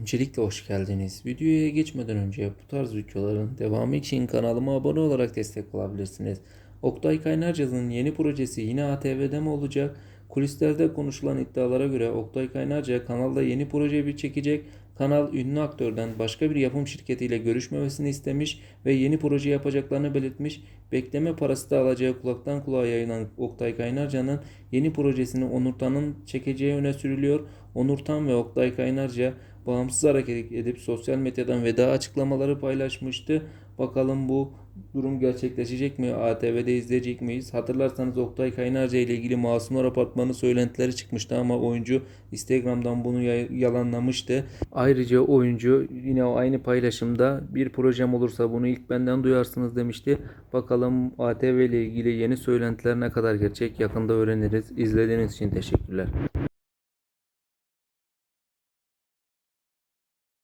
Öncelikle hoş geldiniz. Videoya geçmeden önce bu tarz videoların devamı için kanalıma abone olarak destek olabilirsiniz. Oktay Kaynarca'nın yeni projesi yine ATV'de mi olacak? Kulislerde konuşulan iddialara göre Oktay Kaynarca kanalda yeni proje bir çekecek. Kanal ünlü aktörden başka bir yapım şirketiyle görüşmemesini istemiş ve yeni proje yapacaklarını belirtmiş. Bekleme parası da alacağı kulaktan kulağa yayılan Oktay Kaynarca'nın yeni projesini Onurtan'ın çekeceği öne sürülüyor. Onurtan ve Oktay Kaynarca bağımsız hareket edip sosyal medyadan veda açıklamaları paylaşmıştı. Bakalım bu durum gerçekleşecek mi? ATV'de izleyecek miyiz? Hatırlarsanız Oktay Kaynarca ile ilgili Masumlar Apartmanı söylentileri çıkmıştı ama oyuncu Instagram'dan bunu yalanlamıştı. Ayrıca oyuncu yine o aynı paylaşımda bir projem olursa bunu ilk benden duyarsınız demişti. Bakalım ATV ile ilgili yeni söylentiler ne kadar gerçek yakında öğreniriz. İzlediğiniz için teşekkürler.